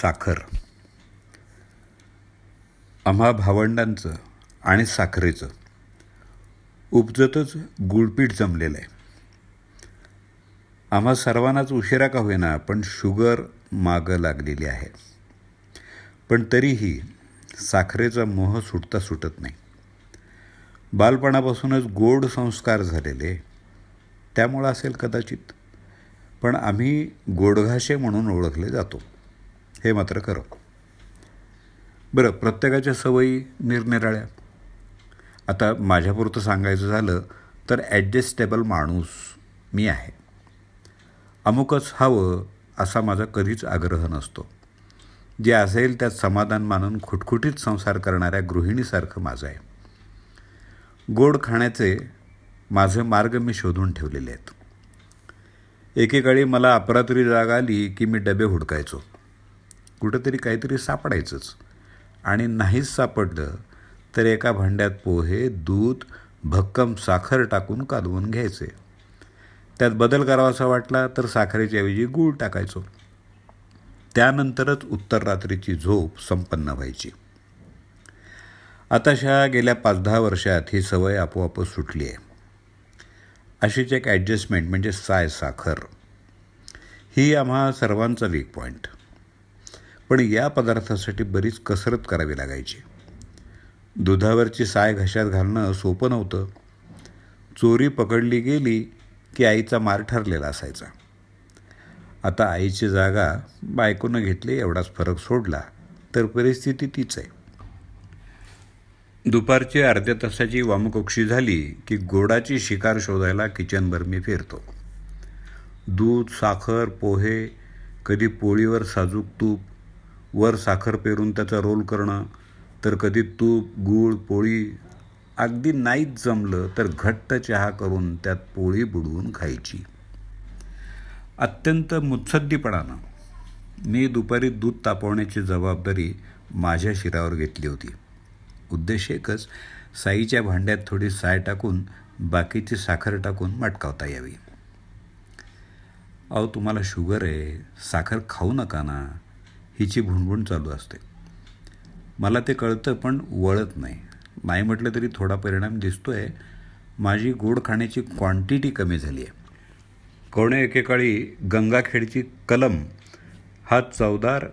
साखर. आम्हा भावंडांचं आणि साखरेचं उपजतच गुळपीठ जमलेलं आहे. आम्हा सर्वांनाच उशिरा का होईना पण शुगर मागं लागलेली आहे. पण तरीही साखरेचा मोह सुटता सुटत नाही. बालपणापासूनच गोड संस्कार झालेले त्यामुळं असेल कदाचित पण आम्ही गोडघाशे म्हणून ओळखले जातो. हे मात्र खरं. बरं प्रत्येकाच्या सवयी निरनिराळ्या. आता माझ्यापुरतं सांगायचं झालं तर ॲडजस्टेबल माणूस मी आहे. अमुकच हवं असा माझा कधीच आग्रह नसतो. जे असेल त्यात समाधान मानून खुटखुटीत संसार करणाऱ्या गृहिणीसारखं माझं आहे. गोड खाण्याचे माझे मार्ग मी शोधून ठेवलेले आहेत. एकेकाळी मला अपरात्री जाग आली की मी डबे हुडकायचो. कुठंतरी काहीतरी सापडायचंच. आणि नाहीच सापडलं तर एका भांड्यात पोहे दूध भक्कम साखर टाकून कालवून घ्यायचे. त्यात बदल करावासा वाटला तर साखरेच्या ऐवजी गूळ टाकायचो. त्यानंतरच उत्तर रात्रीची झोप संपन्न व्हायची. आताशा गेल्या पाच दहा वर्षात ही सवय आपोआपच सुटली आहे. अशीच एक ॲडजस्टमेंट म्हणजे साय साखर. ही आम्हा सर्वांचा वीक पॉईंट पण या पदार्थासाठी बरीच कसरत करावी लागायची. दुधावरची साय घशात घालणं सोपं नव्हतं. चोरी पकडली गेली की आईचा मार ठरलेला असायचा. आता आईची जागा बायकोनं घेतली एवढाच फरक सोडला तर परिस्थिती तीच आहे. दुपारची अर्ध्या तासाची वामकोक्षी झाली की गोडाची शिकार शोधायला किचनभर मी फिरतो. दूध साखर पोहे कधी पोळीवर साजूक तूप वर साखर पेरून त्याचा रोल करणं तर कधी तूप गूळ पोळी अगदी नाहीच जमलं तर घट्ट चहा करून त्यात पोळी बुडवून खायची. अत्यंत मुत्सद्दीपणानं मी दुपारी दूध तापवण्याची जबाबदारी माझ्या शिरावर घेतली होती. उद्देश एकच साईच्या भांड्यात थोडी साय टाकून बाकीची साखर टाकून मटकावता यावी. अहो तुम्हाला शुगर आहे साखर खाऊ नका ना. हिची भुणभुण चालू असते. मला ते कळतं पण वळत नाही. नाही म्हटलं तरी थोडा परिणाम दिसतो आहे माझी गोड खाण्याची क्वांटिटी कमी झाली आहे कोणे एकेकाळी गंगाखेडची कलम हा चवदार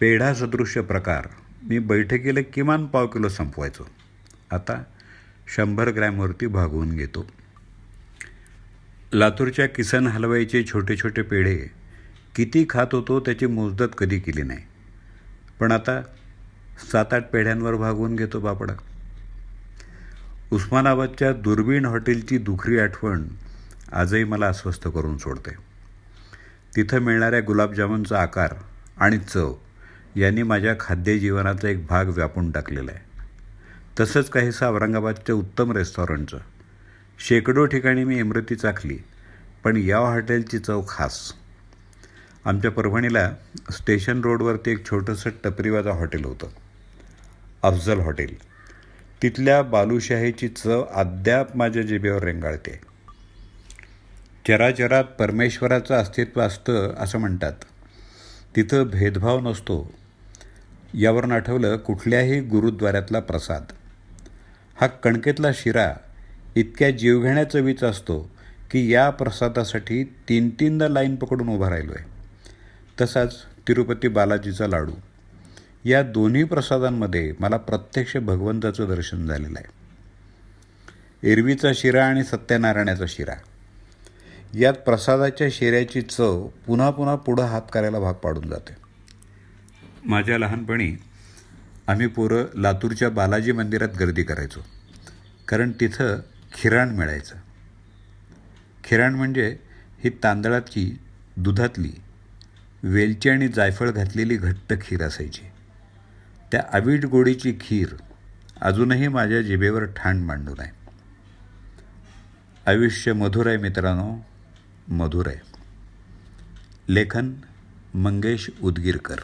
पेढा सदृश्य प्रकार मी बैठकीला किमान पाव किलो संपवायचो. आता शंभर ग्रॅमवरती भागवून घेतो. लातूरच्या किसन हलवाईचे छोटे छोटे पेढे किती खात होतो त्याची मोजदत कधी केली नाही. पण आता सात आठ पेढ्यांवर भागवून घेतो बापडा. उस्मानाबादच्या दुर्बीण हॉटेलची दुखरी आठवण आजही मला अस्वस्थ करून सोडते. तिथं मिळणाऱ्या गुलाबजामुनचा आकार आणि चव यांनी माझ्या खाद्यजीवनाचा एक भाग व्यापून टाकलेला आहे. तसंच काहीसं औरंगाबादच्या उत्तम रेस्टॉरंटचं. शेकडो ठिकाणी मी इमरती चाखली पण या हॉटेलची चव खास. आमच्या परभणीला स्टेशन रोडवरती एक छोटंसं टपरीवाजा हॉटेल होतं. अफजल हॉटेल. तिथल्या बालुशाहीची चव अद्याप माझ्या जिबेवर रेंगाळते. चराचरात परमेश्वराचं अस्तित्व असतं असं म्हणतात. तिथं भेदभाव नसतो. यावरून आठवलं कुठल्याही गुरुद्वाऱ्यातला प्रसाद. हा कणकेतला शिरा इतक्या जीवघेण्या चवीचा असतो की या प्रसादासाठी तीन तीनदा लाईन पकडून उभा राहिलो आहे तसाच तिरुपती बालाजीचा लाडू. या दोन्ही प्रसादांमध्ये मला प्रत्यक्ष भगवंताचं दर्शन झालेलं आहे. एरवीचा शिरा आणि सत्यनारायणाचा शिरा. यात प्रसादाच्या शिऱ्याची चव पुन्हा पुन्हा पुढं हात करायला भाग पाडून जाते. माझ्या लहानपणी आम्ही पोरं लातूरच्या बालाजी मंदिरात गर्दी करायचो. कारण तिथं खिराण मिळायचं. खिराण म्हणजे ही तांदळाची दुधातली वेलची आणि जायफळ घातलेली घट्ट खीर असायची. त्या अवीट गोडीची खीर अजूनही माझ्या जिभेवर ठाण मांडून आहे आयुष्य मधुर आहे मित्रांनो मधुर आहे. लेखन मंगेश उदगीरकर.